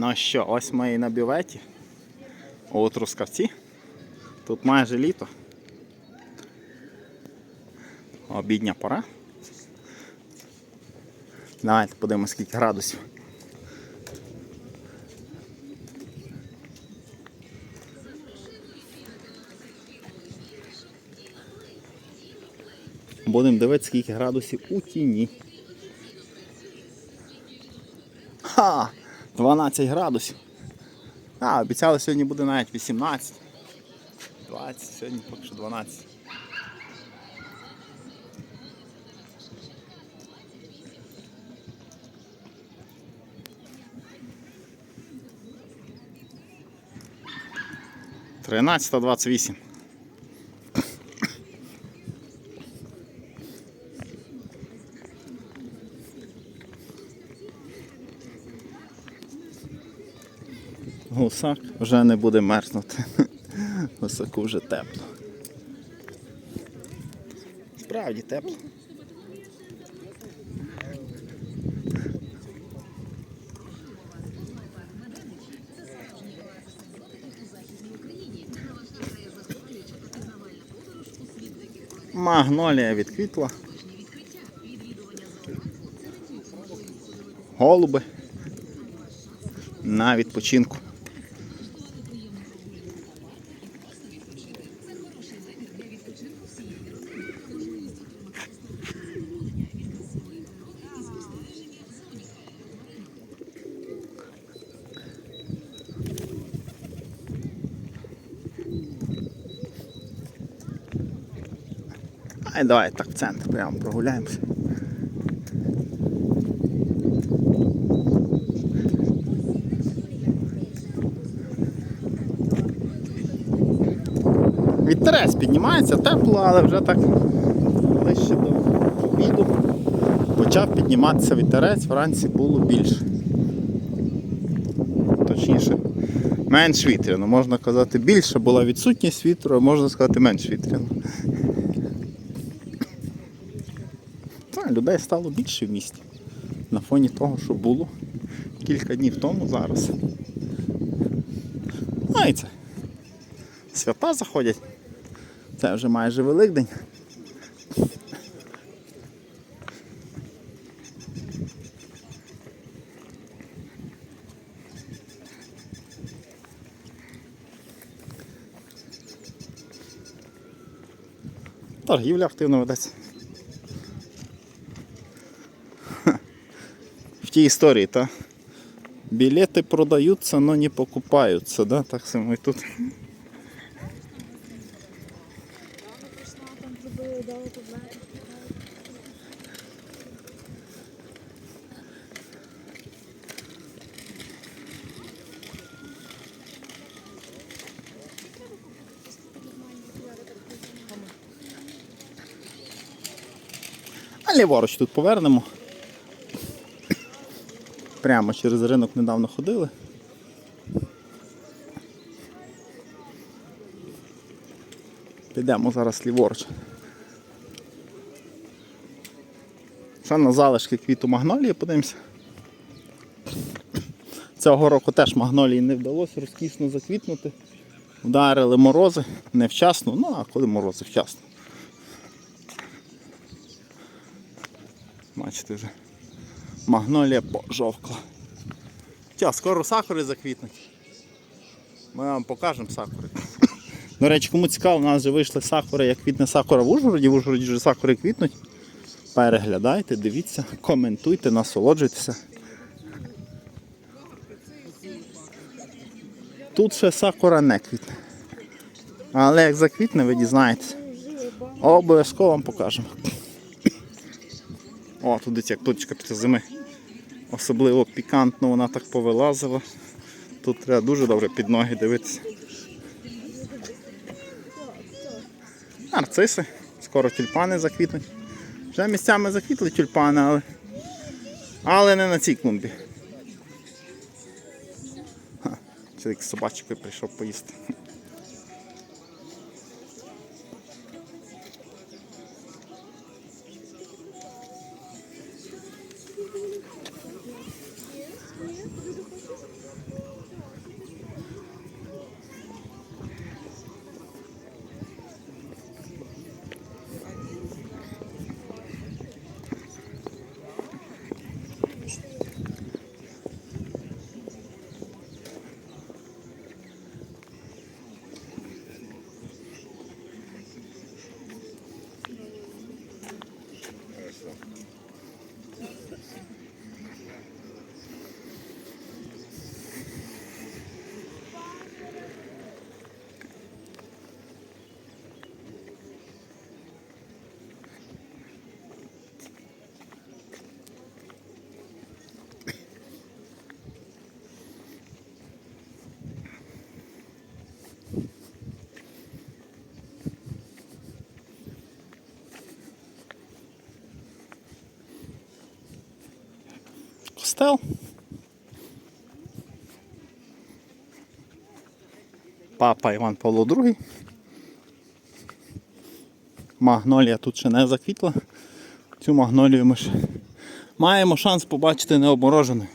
Ну що, ось ми і на бюветі. У Трускавці. Тут майже літо. Обідня пора. Давайте подивимось скільки градусів. Будемо дивитися, скільки градусів у тіні. Ха! 12 градусів. А, обіцяли сьогодні буде навіть 18. 20, сьогодні поки що 12. Тринадцята двадцять вісім. Гусак вже не буде мерзнути. Гусаку вже тепло. Справді тепло. Магнолія відквітла. Голуби. На відпочинку. Ай, давай так в центр прямо прогуляємося. Вітерець піднімається, тепло, але вже так ближче до обіду почав підніматися вітерець, вранці було більше. Точніше, менш вітряно. Можна казати, більше була відсутність вітру, а можна сказати менш вітряно. Та, людей стало більше в місті. На фоні того, що було кілька днів тому зараз. А і це. Свята заходять. Це вже майже Великдень. Торгівля активно ведеться. В тій історії, та? Білети продаються, але не покупаються, да? так само і тут. А ліворуч тут повернемо. Прямо через ринок недавно ходили. Підемо зараз ліворуч. Ще на залишки квіту магнолії подивимося. Цього року теж магнолії не вдалося розкішно заквітнути. Вдарили морози невчасно, ну а коли морози вчасно. Бачите вже. Магнолія пожовкла. Тя, скоро сакури заквітнуть. Ми вам покажемо сакури. До речі, кому цікаво, у нас вже вийшли сакури, як квітне сакура в Ужгороді. В Ужгороді вже сакури квітнуть. Переглядайте, дивіться, коментуйте, насолоджуйтеся. Тут ще сакура не квітне. Але як заквітне, ви дізнаєтесь. Обов'язково вам покажемо. О, тут дивіться, як точка після зими. Особливо пікантно вона так повилазила. Тут треба дуже добре під ноги дивитися. Нарциси. Скоро тюльпани заквітнуть. Вже місцями заквітли тюльпани, але, але не на цій клумбі. Ха, Чоловік з собачкою прийшов поїсти. Костел. Папа Іван Павло II. Магнолія тут ще не заквітла. Цю магнолію ми ж маємо шанс побачити необмороженою.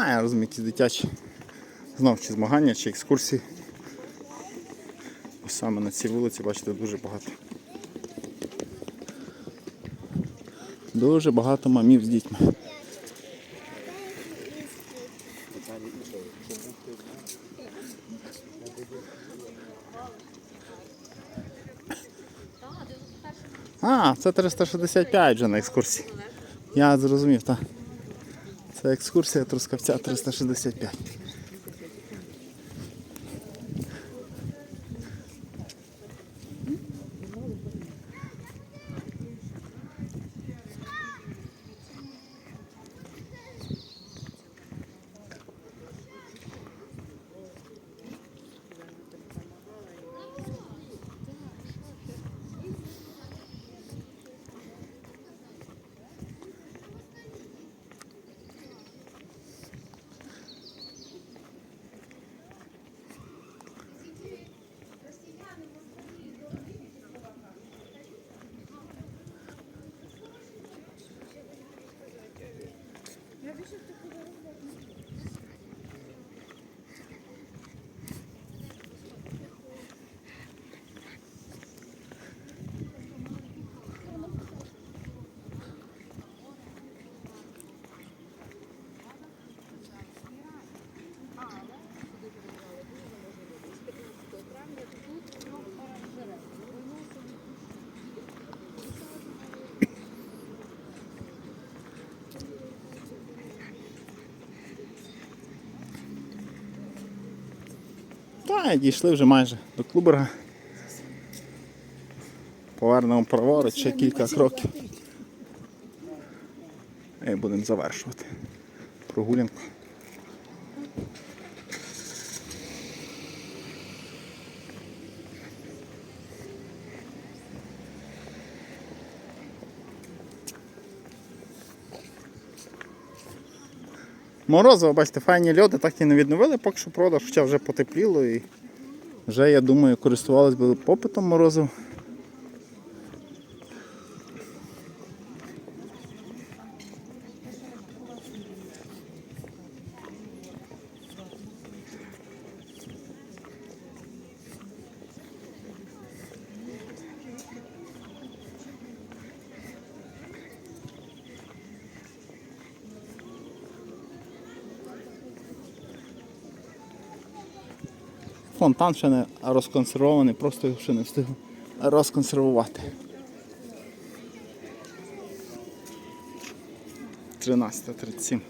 А, я розумію, якісь дитячі знов чи змагання, чи екскурсії. Ось саме на цій вулиці, бачите, дуже багато. Дуже багато мамів з дітьми. А, це 365 вже на екскурсії. Я зрозумів, так. Це екскурсія Трускавця 365. 주실 때. Та, дійшли вже майже до Клуберга. Повернемо праворуч ще кілька кроків. І будемо завершувати прогулянку. Морозиво, бачите, файні льоди так і не відновили, поки що продаж, хоча вже потепліло і вже, я думаю, користувалися би попитом морозив. Фонтан ще не розконсервований, просто його ще не встиг розконсервувати. 13.37.